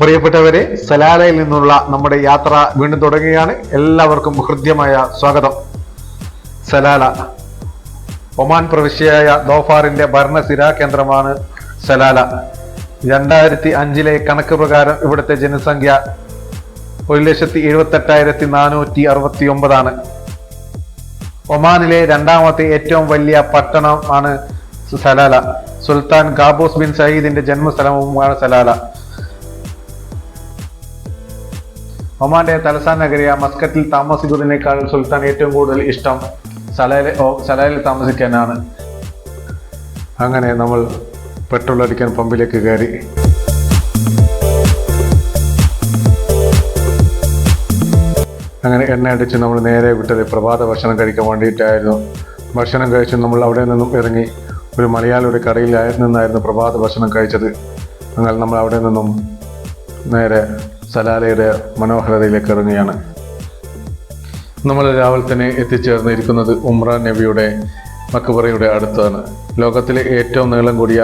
പ്രിയപ്പെട്ടവരെ സലാലയിൽ നിന്നുള്ള നമ്മുടെ യാത്ര വീണ്ടും തുടങ്ങുകയാണ്. എല്ലാവർക്കും ഹൃദ്യമായ സ്വാഗതം. സലാല ഒമാൻ പ്രവിശ്യയായ ദോഫാറിന്റെ ഭരണസിരാ കേന്ദ്രമാണ് സലാല. രണ്ടായിരത്തി അഞ്ചിലെ കണക്ക് പ്രകാരം ഇവിടുത്തെ ജനസംഖ്യ ഒരു ലക്ഷത്തി എഴുപത്തെട്ടായിരത്തി നാനൂറ്റി അറുപത്തി ഒമ്പതാണ് ഒമാനിലെ രണ്ടാമത്തെ ഏറ്റവും വലിയ പട്ടണമാണ് സലാല. സുൽത്താൻ കാബൂസ് ബിൻ സയ്യിദിന്റെ ജന്മസ്ഥലവുമാണ് സലാല. ഒമാന്റെ തലസ്ഥാന നഗരിയ മസ്കറ്റിൽ താമസിക്കുന്നതിനേക്കാൾ സുൽത്താൻ ഏറ്റവും കൂടുതൽ ഇഷ്ടം സലാല സലാലിൽ താമസിക്കാനാണ്. അങ്ങനെ നമ്മൾ പെട്രോൾ അടിക്കാൻ പമ്പിലേക്ക് കയറി. അങ്ങനെ എണ്ണ അടിച്ച് നമ്മൾ നേരെ വിട്ടത് പ്രഭാത ഭക്ഷണം കഴിക്കാൻ വേണ്ടിയിട്ടായിരുന്നു. ഭക്ഷണം കഴിച്ച് നമ്മൾ അവിടെ നിന്നും ഇറങ്ങി. ഒരു മലയാളിയുടെ കടയിൽ നിന്നായിരുന്നു പ്രഭാത ഭക്ഷണം കഴിച്ചത്. അങ്ങനെ നമ്മൾ അവിടെ നിന്നും നേരെ സലാലയുടെ മനോഹരതയിലേക്ക് ഇറങ്ങുകയാണ്. നമ്മൾ രാവിലെ തന്നെ എത്തിച്ചേർന്നിരിക്കുന്നത് ഉംറ നബിയുടെ മക്ബറയുടെ അടുത്താണ്. ലോകത്തിലെ ഏറ്റവും നീളം കൂടിയ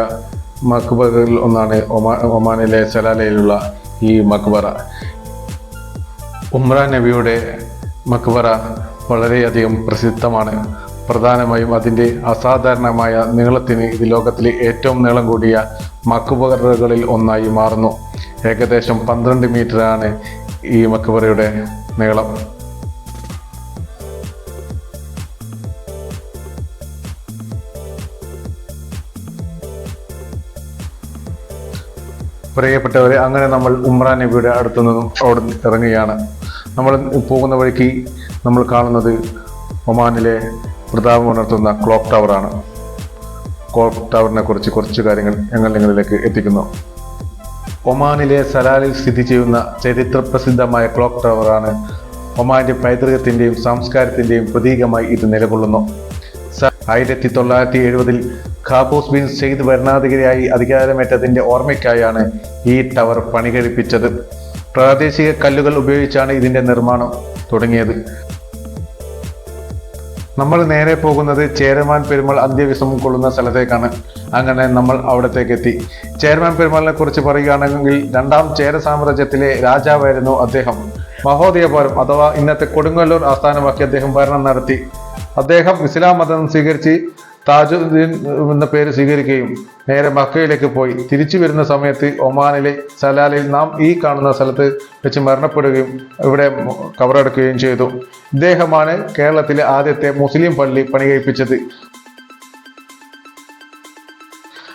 മക്ബറകളിൽ ഒന്നാണ് ഒമാ ഒമാനിലെ സലാലയിലുള്ള ഈ മക്ബറ. ഉംറ നബിയുടെ മക്ബറ വളരെയധികം പ്രസിദ്ധമാണ്. പ്രധാനമായും അതിന്റെ അസാധാരണമായ നീളത്തിന് ഇത് ലോകത്തിലെ ഏറ്റവും നീളം കൂടിയ മക്ബറകളിൽ ഒന്നായി മാറുന്നു. ഏകദേശം പന്ത്രണ്ട് മീറ്ററാണ് ഈ മക്ബറയുടെ നീളം. പ്രിയപ്പെട്ടവരെ അങ്ങനെ നമ്മൾ ഉമ്ര നബിയുടെ അടുത്തു നിന്നും അവിടെ ഇറങ്ങുകയാണ്. നമ്മൾ പോകുന്ന വഴിക്ക് നമ്മൾ കാണുന്നത് ഒമാനിലെ പ്രതാപം ഉണർത്തുന്ന ക്ലോക്ക് ടവറാണ്. ക്ലോക്ക് ടവറിനെ കുറിച്ച് കുറച്ച് കാര്യങ്ങൾ ഞങ്ങൾ നിങ്ങളിലേക്ക് എത്തിക്കുന്നു. ഒമാനിലെ സലാലിൽ സ്ഥിതി ചെയ്യുന്ന ചരിത്രപ്രസിദ്ധമായ ക്ലോക്ക് ടവറാണ് ഒമാന്റെ പൈതൃകത്തിന്റെയും സംസ്കാരത്തിന്റെയും പ്രതീകമായി ഇത് നിലകൊള്ളുന്നു. ആയിരത്തി തൊള്ളായിരത്തി എഴുപതിൽ ഖാബൂസ് ബിൻ സെയ്ദ് ഭരണാധികാരിയായി അധികാരമേറ്റതിന്റെ ഓർമ്മയ്ക്കായാണ് ഈ ടവർ പണികഴിപ്പിച്ചത്. പ്രാദേശിക കല്ലുകൾ ഉപയോഗിച്ചാണ് ഇതിന്റെ നിർമ്മാണം തുടങ്ങിയത്. നമ്മൾ നേരെ പോകുന്നത് ചേരമാൻ പെരുമാൾ അന്ത്യവിശ്രമം കൊള്ളുന്ന സ്ഥലത്തേക്കാണ്. അങ്ങനെ നമ്മൾ അവിടത്തേക്ക് എത്തി ചേരമാൻ പെരുമാളിനെ കുറിച്ച് പറയുകയാണെങ്കിൽ രണ്ടാം ചേര സാമ്രാജ്യത്തിലെ രാജാവായിരുന്നു അദ്ദേഹം. മഹോദയപുരം അഥവാ ഇന്നത്തെ കൊടുങ്ങല്ലൂർ ആസ്ഥാനമാക്കി അദ്ദേഹം ഭരണം നടത്തി. അദ്ദേഹം ഇസ്ലാം മതം സ്വീകരിച്ച് താജുദ്ദീൻ എന്ന പേര് സ്വീകരിക്കുകയും നേരെ മക്കയിലേക്ക് പോയി. തിരിച്ചു വരുന്ന സമയത്ത് ഒമാനിലെ സലാലിൽ നാം ഈ കാണുന്ന സ്ഥലത്ത് വെച്ച് മരണപ്പെടുകയും ഇവിടെ കവറടക്കുകയും ചെയ്തു. ഇദ്ദേഹമാണ് കേരളത്തിലെ ആദ്യത്തെ മുസ്ലിം പള്ളി പണികഴിപ്പിച്ചത്.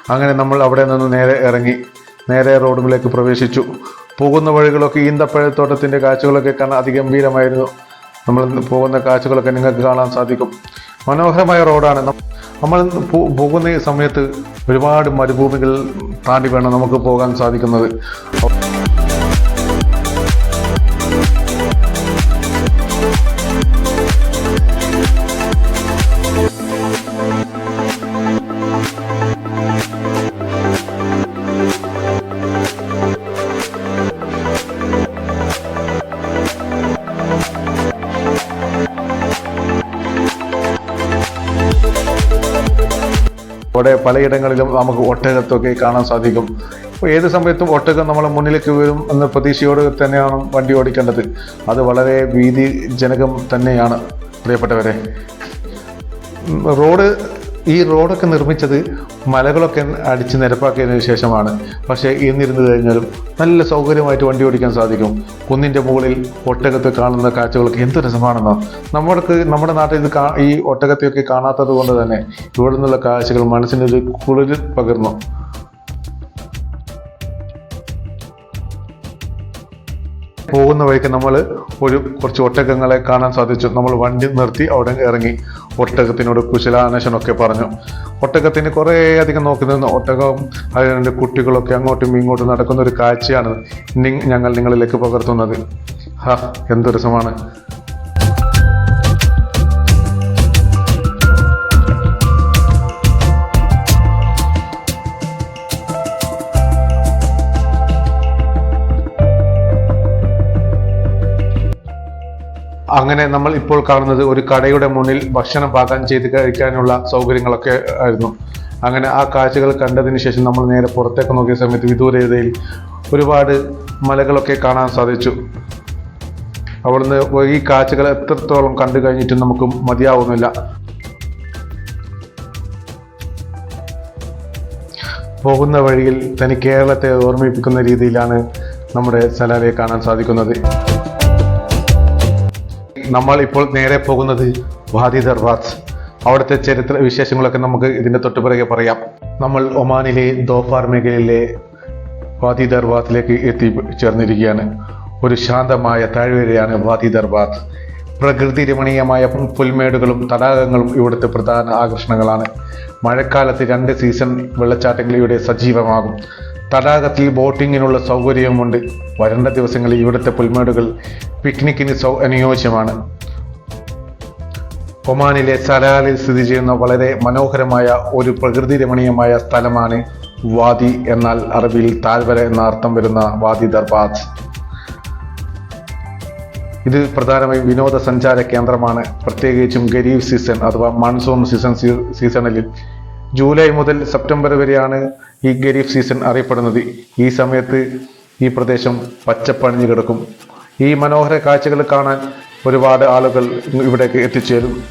അങ്ങനെ നമ്മൾ അവിടെ നിന്ന് നേരെ ഇറങ്ങി. നേരെ റോഡിലേക്ക് പ്രവേശിച്ചു. പോകുന്ന വഴികളൊക്കെ ഈന്തപ്പഴത്തോട്ടത്തിന്റെ കാഴ്ചകളൊക്കെ കാണാൻ അതിഗംഭീരമായിരുന്നു. നമ്മൾ പോകുന്ന കാഴ്ചകളൊക്കെ നിങ്ങൾക്ക് കാണാൻ സാധിക്കും. മനോഹരമായ റോഡാണ്. നമ്മൾ പോകുന്ന സമയത്ത് ഒരുപാട് മരുഭൂമികൾ താണ്ടി വേണം നമുക്ക് പോകാൻ സാധിക്കുന്നത്. അവിടെ പലയിടങ്ങളിലും നമുക്ക് ഒട്ടകത്തൊക്കെ കാണാൻ സാധിക്കും. അപ്പോൾ ഏത് സമയത്തും ഒട്ടകം നമ്മളെ മുന്നിലേക്ക് വരും എന്ന പ്രതീക്ഷയോട് തന്നെയാണ് വണ്ടി ഓടിക്കേണ്ടത്. അത് വളരെ ഭീതിജനകം തന്നെയാണ്. പ്രിയപ്പെട്ടവരെ റോഡ് ഈ റോഡൊക്കെ നിർമ്മിച്ചത് മലകളൊക്കെ അടിച്ച് നിരപ്പാക്കിയതിനു ശേഷമാണ്. പക്ഷേ എന്നിരുന്നു കഴിഞ്ഞാലും നല്ല സൗകര്യമായിട്ട് വണ്ടി ഓടിക്കാൻ സാധിക്കും. കുന്നിന്റെ മുകളിൽ ഒട്ടകത്തെ കാണുന്ന കാഴ്ചകളൊക്കെ എന്ത് രസമാണെന്നോ. നമ്മൾക്ക് നമ്മുടെ നാട്ടിൽ ഇത് ഈ ഒട്ടകത്തെയൊക്കെ കാണാത്തത് കൊണ്ട് തന്നെ ഇവിടെ നിന്നുള്ള കാഴ്ചകൾ മനസ്സിനൊരു കുളിർ പകർന്നു. പോകുന്ന വഴിക്ക് നമ്മൾ ഒരു കുറച്ച് ഒട്ടകങ്ങളെ കാണാൻ സാധിച്ചു. നമ്മൾ വണ്ടി നിർത്തി അവിടെ ഇറങ്ങി. ഒട്ടകത്തിനോട് കുശലാനേഷനൊക്കെ പറഞ്ഞു. ഒട്ടകത്തിന് കുറേ അധികം നോക്കി നിന്ന്. ഒട്ടകം അതിന്റെ കുട്ടികളൊക്കെ അങ്ങോട്ടും ഇങ്ങോട്ടും നടക്കുന്ന ഒരു കാഴ്ചയാണ് ഞങ്ങൾ നിങ്ങളിലേക്ക് പകർത്തുന്നത്. ഹാ എന്ത് രസമാണ്. അങ്ങനെ നമ്മൾ ഇപ്പോൾ കാണുന്നത് ഒരു കടയുടെ മുന്നിൽ ഭക്ഷണം പാകം ചെയ്ത് കഴിക്കാനുള്ള സൗകര്യങ്ങളൊക്കെ ആയിരുന്നു. അങ്ങനെ ആ കാഴ്ചകൾ കണ്ടതിന് ശേഷം നമ്മൾ നേരെ പുറത്തേക്ക് നോക്കിയ സമയത്ത് വിദൂരതയിൽ ഒരുപാട് മലകളൊക്കെ കാണാൻ സാധിച്ചു. അവിടുന്ന് ഈ കാഴ്ചകൾ എത്രത്തോളം കണ്ടു കഴിഞ്ഞിട്ടും നമുക്ക് മതിയാവുന്നില്ല. പോകുന്ന വഴിയിൽ തനി കേരളത്തെ ഓർമ്മിപ്പിക്കുന്ന രീതിയിലാണ് നമ്മുടെ സലാലയെ കാണാൻ സാധിക്കുന്നത്. നമ്മൾ ഇപ്പോൾ നേരെ പോകുന്നത് വാദി ദർവാസ് അവിടുത്തെ ചരിത്ര വിശേഷങ്ങളൊക്കെ നമുക്ക് ഇതിന്റെ തൊട്ടുപിറകെ പറയാം. നമ്മൾ ഒമാനിലെ ദോഫാർ മേഖലയിലെ വാദി ദർവാത്തിലേക്ക് എത്തി ചേർന്നിരിക്കുകയാണ്. ഒരു ശാന്തമായ താഴ്വരയാണ് വാദി ദർവാത്ത് പ്രകൃതി രമണീയമായ പുൽമേടുകളും തടാകങ്ങളും ഇവിടുത്തെ പ്രധാന ആകർഷണങ്ങളാണ്. മഴക്കാലത്ത് രണ്ട് സീസൺ വെള്ളച്ചാട്ടങ്ങൾ ഇവിടെ സജീവമാകും. തടാകത്തിൽ ബോട്ടിങ്ങിനുള്ള സൗകര്യവുമുണ്ട്. വരണ്ട ദിവസങ്ങളിൽ ഇവിടുത്തെ പുൽമേടുകൾ പിക്നിക്കിന് സൗ അനുയോജ്യമാണ്. ഒമാനിലെ സലാലിൽ സ്ഥിതി ചെയ്യുന്ന വളരെ മനോഹരമായ ഒരു പ്രകൃതി രമണീയമായ സ്ഥലമാണ് വാദി എന്നാൽ അറബിയിൽ താഴ്വര എന്ന അർത്ഥം വരുന്ന വാദി ദർബാദ് ഇത് പ്രധാനമായും വിനോദസഞ്ചാര കേന്ദ്രമാണ്. പ്രത്യേകിച്ചും ഗരീബ് സീസൺ അഥവാ മൺസൂൺ സീസൺ സീസണിൽ ജൂലൈ മുതൽ സെപ്റ്റംബർ വരെയാണ് ഈ ഖരീഫ് സീസൺ അറിയപ്പെടുന്നത് ഈ സമയത്ത് ഈ പ്രദേശം പച്ചപ്പണിഞ്ഞു കിടക്കും. ഈ മനോഹര കാഴ്ചകൾ കാണാൻ ഒരുപാട് ആളുകൾ ഇവിടേക്ക് എത്തിച്ചേരും.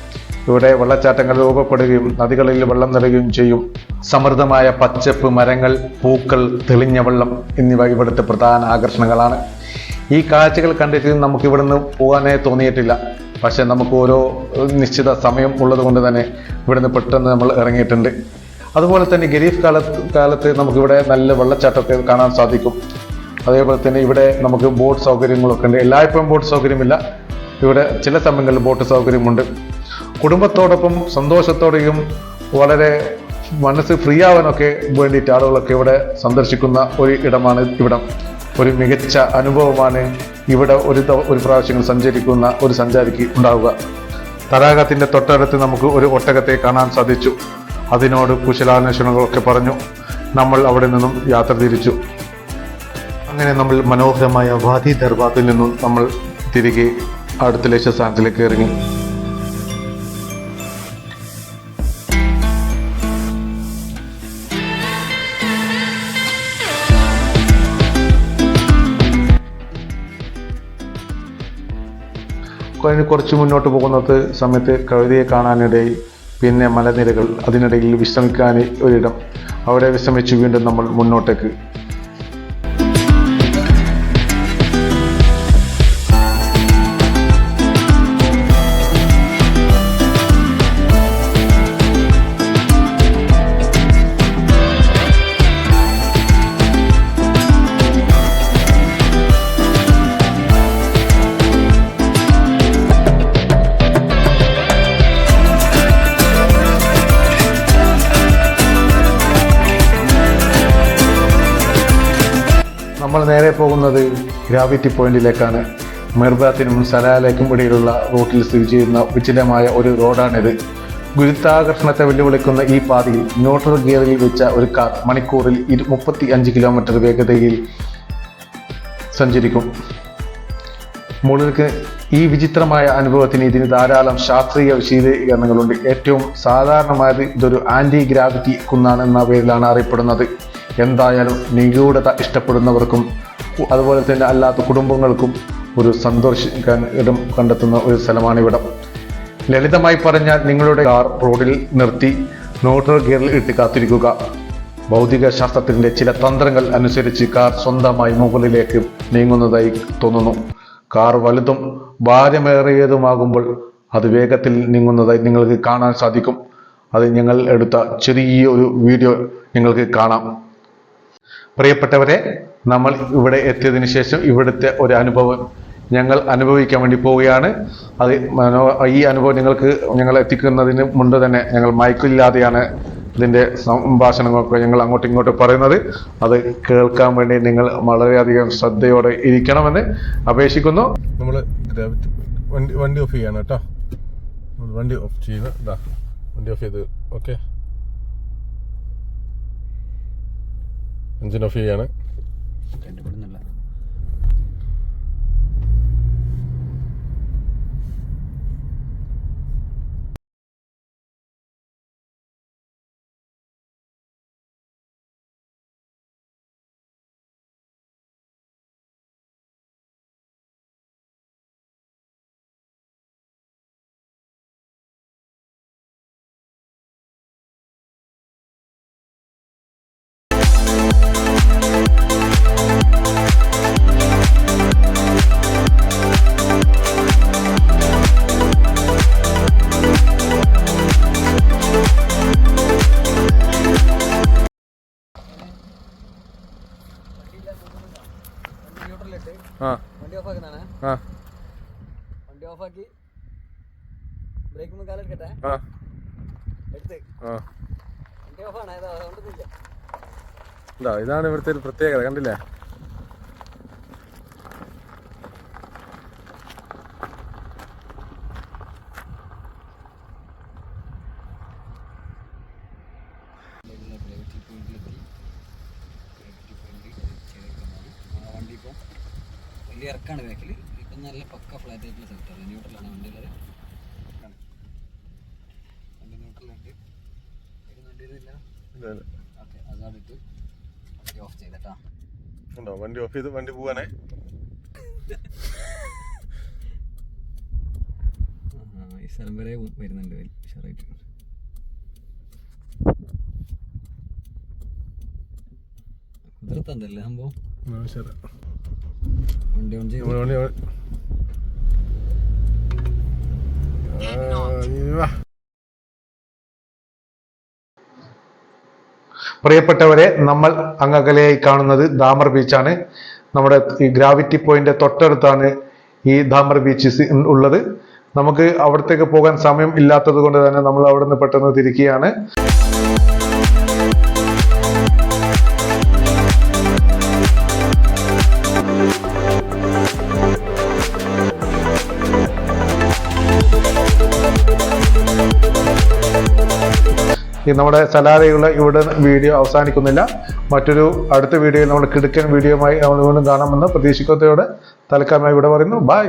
ഇവിടെ വെള്ളച്ചാട്ടങ്ങൾ രൂപപ്പെടുകയും നദികളിൽ വെള്ളം നിറയുകയും ചെയ്യും. സമൃദ്ധമായ പച്ചപ്പ് മരങ്ങൾ പൂക്കൾ തെളിഞ്ഞ വെള്ളം എന്നിവ ഇവിടുത്തെ പ്രധാന ആകർഷണങ്ങളാണ്. ഈ കാഴ്ചകൾ കണ്ടിട്ട് നമുക്ക് ഇവിടുന്ന് പോകാനേ തോന്നിയിട്ടില്ല. പക്ഷെ നമുക്ക് ഓരോ നിശ്ചിത സമയം ഉള്ളത് കൊണ്ട് തന്നെ ഇവിടുന്ന് പെട്ടെന്ന് നമ്മൾ ഇറങ്ങിയിട്ടുണ്ട്. അതുപോലെ തന്നെ ഗരീഫ് കാല കാലത്ത് നമുക്കിവിടെ നല്ല വെള്ളച്ചാട്ടമൊക്കെ കാണാൻ സാധിക്കും. അതേപോലെ തന്നെ ഇവിടെ നമുക്ക് ബോട്ട് സൗകര്യങ്ങളൊക്കെ ഉണ്ട്. എല്ലായ്പ്പോഴും ബോട്ട് സൗകര്യമില്ല. ഇവിടെ ചില സമയങ്ങളിൽ ബോട്ട് സൗകര്യമുണ്ട്. കുടുംബത്തോടൊപ്പം സന്തോഷത്തോടെയും വളരെ മനസ്സ് ഫ്രീ ആവാനൊക്കെ വേണ്ടിയിട്ട് ആളുകളൊക്കെ ഇവിടെ സന്ദർശിക്കുന്ന ഒരു ഇടമാണ് ഇവിടം. ഒരു മികച്ച അനുഭവമാണ് ഇവിടെ ഒരു ഒരു പ്രാവശ്യം സഞ്ചരിക്കുന്ന ഒരു സഞ്ചാരിക്ക് ഉണ്ടാവുക. തടാകത്തിന്റെ തൊട്ടടുത്ത് നമുക്ക് ഒരു ഒട്ടകത്തെ കാണാൻ സാധിച്ചു. അതിനോട് കുശലാന്വേഷണങ്ങളൊക്കെ പറഞ്ഞു. നമ്മൾ അവിടെ നിന്നും യാത്ര തിരിച്ചു. അങ്ങനെ നമ്മൾ മനോഹരമായ വാദി ദർബാത്തിൽ നിന്നും നമ്മൾ തിരികെ അടുത്ത ലക്ഷ്യസ്ഥാനത്തിലേക്ക് ഇറങ്ങി. കുറച്ച് മുന്നോട്ട് പോകുന്നത് സമയത്ത് കവിതയെ കാണാനിടയിൽ പിന്നെ മലനിരകൾ അതിനിടയിൽ വിശ്രമിക്കാൻ ഒരിടം. അവിടെ വിശ്രമിച്ചു വീണ്ടും നമ്മൾ മുന്നോട്ടേക്ക് നേരെ പോകുന്നത് ഗ്രാവിറ്റി പോയിന്റിലേക്കാണ് മിർബാത്തിനും സലാലേക്കും ഇടയിലുള്ള റൂട്ടിൽ സ്ഥിതി ചെയ്യുന്ന വിചിലമായ ഒരു റോഡാണിത്. ഗുരുത്വാകർഷണത്തെ വെല്ലുവിളിക്കുന്ന ഈ പാതയിൽ ന്യൂട്രൽ ഗിയറിൽ വെച്ച ഒരു കാർ മണിക്കൂറിൽ ഇരു മുപ്പത്തി അഞ്ച് കിലോമീറ്റർ വേഗതയിൽ സഞ്ചരിക്കും. മുകളിലേക്ക് ഈ വിചിത്രമായ അനുഭവത്തിന് ഇതിന് ധാരാളം ശാസ്ത്രീയ വിശദീകരണങ്ങളുണ്ട്. ഏറ്റവും സാധാരണമായത് ഇതൊരു ആന്റി ഗ്രാവിറ്റി കുന്നാണ് എന്ന പേരിലാണ് അറിയപ്പെടുന്നത്. എന്തായാലും നിഗൂഢത ഇഷ്ടപ്പെടുന്നവർക്കും അതുപോലെ തന്നെ അല്ലാത്ത കുടുംബങ്ങൾക്കും ഒരു സന്തോഷിക്കാൻ ഇടം കണ്ടെത്തുന്ന ഒരു സ്ഥലമാണ് ഇവിടം. ലളിതമായി പറഞ്ഞാൽ നിങ്ങളുടെ കാർ റോഡിൽ നിർത്തി നോട്ടർ ഗിയറിൽ ഇട്ട് കാത്തിരിക്കുക. ഭൗതിക ശാസ്ത്രത്തിന്റെ ചില തന്ത്രങ്ങൾ അനുസരിച്ച് കാർ സ്വന്തമായി മുകളിലേക്ക് നീങ്ങുന്നതായി തോന്നുന്നു. കാർ വലുതും ഭാരമേറിയതുമാകുമ്പോൾ അത് വേഗത്തിൽ നീങ്ങുന്നതായി നിങ്ങൾക്ക് കാണാൻ സാധിക്കും. അത് ഞങ്ങൾ എടുത്ത ചെറിയ ഒരു വീഡിയോ നിങ്ങൾക്ക് കാണാം. പ്രിയപ്പെട്ടവരെ നമ്മൾ ഇവിടെ എത്തിയതിന് ശേഷം ഇവിടുത്തെ ഒരു അനുഭവം ഞങ്ങൾ അനുഭവിക്കാൻ വേണ്ടി പോവുകയാണ്. അത് മനോ ഈ അനുഭവം നിങ്ങൾക്ക് ഞങ്ങൾ എത്തിക്കുന്നതിന് മുൻപ് തന്നെ ഞങ്ങൾ മയക്കില്ലാതെയാണ് ഇതിന്റെ സംഭാഷണങ്ങളൊക്കെ ഞങ്ങൾ അങ്ങോട്ടും ഇങ്ങോട്ടും പറയുന്നത്. അത് കേൾക്കാൻ വേണ്ടി നിങ്ങൾ വളരെയധികം ശ്രദ്ധയോടെ ഇരിക്കണമെന്ന് അപേക്ഷിക്കുന്നു. നമ്മൾ വണ്ടി വണ്ടി ഓഫ് ചെയ്യാണ് കേട്ടോ. വണ്ടി ഓഫ് ചെയ്യുക ഇതാ വണ്ടി ഓഫ് ചെയ്ത് ഓക്കെ. എഞ്ചിൻ ഓഫ് ചെയ്യാണ് കണ്ടുപിടുന്നില്ല ആ. വണ്ടി ഓഫ് ആക്കി ബ്രേക്ക് കാലെടുക്കട്ടെ. ആ. എടുത്ത്. വണ്ടി ഓഫാണ് അതുകൊണ്ടൊന്നുമില്ല. ഇതാ ഇതാണ് ഇവിടുത്തെ ഒരു പ്രത്യേകത കണ്ടില്ലേ ഗ്രാവിറ്റി പോയിന്റിലെത്തി ഗ്രാവിറ്റി പോയിന്റ് ചെയ്തേക്കുന്നതാണ് ആ വണ്ടി ഇപ്പോൾ വലിയ ഇറക്കാണ് ബാക്കിൽ ഇപ്പം നല്ല പക്ക ഫ്ലാറ്റ് ആയിട്ടുള്ള സെക്ടർ ന്യൂട്രലാണ് വണ്ടി ന്യൂട്രലുണ്ട് വണ്ടിയിലില്ല വണ്ടി ഓഫ് ചെയ്തട്ടാ ഉണ്ടോ? വണ്ടി ഓഫ് ചെയ്ത് വണ്ടി പോവാനേ? ഈ സ്ഥലം വരെ വരുന്നുണ്ട് ഉഷാറായിട്ട്. കുതിർത്തണ്ടല്ലേ സംഭവം? പ്രിയപ്പെട്ടവരെ നമ്മൾ അങ്ങകലയായി കാണുന്നത് ദാമർ ബീച്ചാണ്. നമ്മുടെ ഈ ഗ്രാവിറ്റി പോയിന്റ് തൊട്ടടുത്താണ് ഈ ദാമർ ബീച്ച് ഉള്ളത്. നമുക്ക് അവിടത്തേക്ക് പോകാൻ സമയം ഇല്ലാത്തത് കൊണ്ട് തന്നെ നമ്മൾ അവിടെ നിന്ന് പെട്ടെന്ന് തിരിക്കുകയാണ്. ഈ നമ്മുടെ സലാലയുള്ള ഇവിടെ വീഡിയോ അവസാനിക്കുന്നില്ല. മറ്റൊരു അടുത്ത വീഡിയോയിൽ നമ്മൾ കിടുക്കൻ വീഡിയോയുമായി നമ്മൾ വീണ്ടും കാണാമെന്ന് പ്രതീക്ഷിക്കത്തോടെ തൽക്കാലമായി ഇവിടെ പറയുന്നു. ബൈ